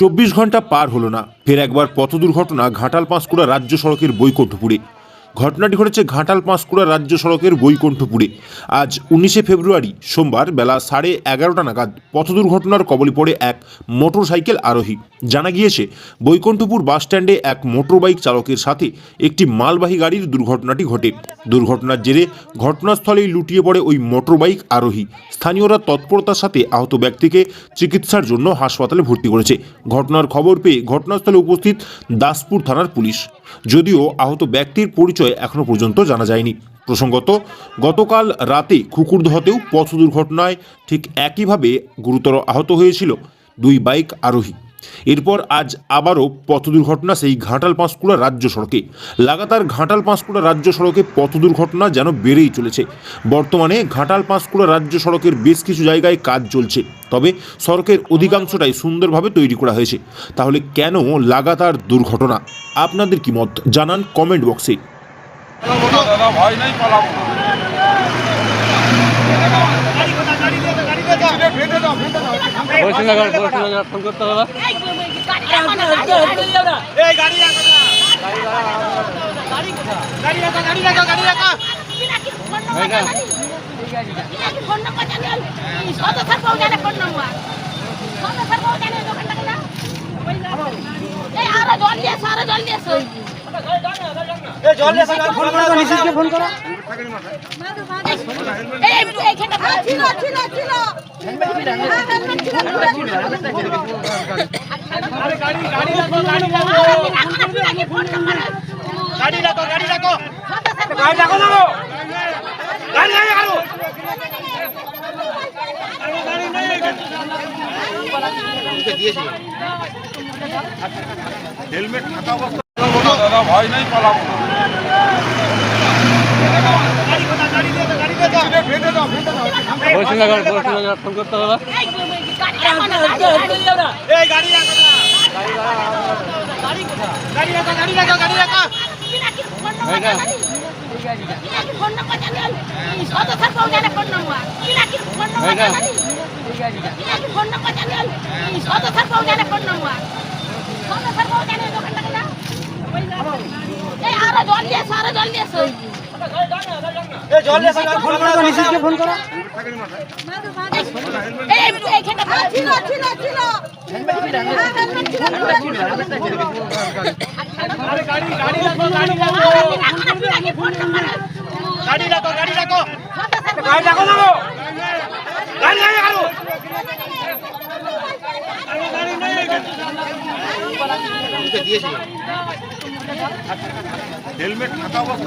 চব্বিশ ঘণ্টা পার হলো না। ফের একবার পথ দুর্ঘটনা ঘাটাল পাঁশকুড়া রাজ্য সড়কের বৈকুণ্ঠপুরে। ঘটনাটি ঘটেছে ঘাটাল পাঁশকুড়া রাজ্য সড়কের বৈকুণ্ঠপুরে। আজ উনিশে ফেব্রুয়ারি সোমবার বেলা সাড়ে এগারোটা নাগাদ পথ দুর্ঘটনার কবলে পড়ে এক মোটর সাইকেল আরোহী। জানা গিয়েছে, বৈকুণ্ঠপুর বাস স্ট্যান্ডে এক মোটরবাইক চালকের সাথে একটি মালবাহী গাড়ির দুর্ঘটনাটি ঘটে। দুর্ঘটনার জেরে ঘটনাস্থলেই লুটিয়ে পড়ে ওই মোটরবাইক আরোহী। স্থানীয়রা তৎপরতার সাথে আহত ব্যক্তিকে চিকিৎসার জন্য হাসপাতালে ভর্তি করেছে। ঘটনার খবর পেয়ে ঘটনাস্থলে উপস্থিত দাসপুর থানার পুলিশ। যদিও আহত ব্যক্তির পরিচয় এখনও পর্যন্ত জানা যায়নি। প্রসঙ্গত, গতকাল রাতে কুকুরদহতেও পথ দুর্ঘটনায় ঠিক একইভাবে গুরুতর আহত হয়েছিল দুই বাইক আরোহী। এরপর আজ আবারও পথ দুর্ঘটনা সেই ঘাটাল পাঁশকুড়া রাজ্য সড়কে। লাগাতার ঘাটাল পাঁশকুড়া রাজ্য সড়কে পথ দুর্ঘটনা যেন বেড়েই চলেছে। বর্তমানে ঘাটাল পাঁশকুড়া রাজ্য সড়কের বেশ কিছু জায়গায় কাজ চলছে। তবে সড়কের অধিকাংশটাই সুন্দরভাবে তৈরি করা হয়েছে। তাহলে কেন লাগাতার দুর্ঘটনা? আপনাদের কি মত? জানান কমেন্ট বক্সে। দাদা ভয় নাই পালাবো ফোন করতে হবে এই গাড়ি রাখো না গাড়ি গাড়ি রাখো গাড়ি রাখো। গাড়ি রাখো। গাড়ি গাড়ি রাখো। গাড়ি হেলমেট থাকা অবস্থা দাদা ভয় নাই পালাবো না। ফোন করতে হবে এই গাড়ি ফোন করো গাড়ি রাখো গাড়ি রাখো। গাড়ি রাখো গাড়ি রাখো গাড়ি রাখো না গো। গাড়ি গাড়ি রাখো আরে গাড়ি নেই এখানে। হেলমেট থাকা অবস্থা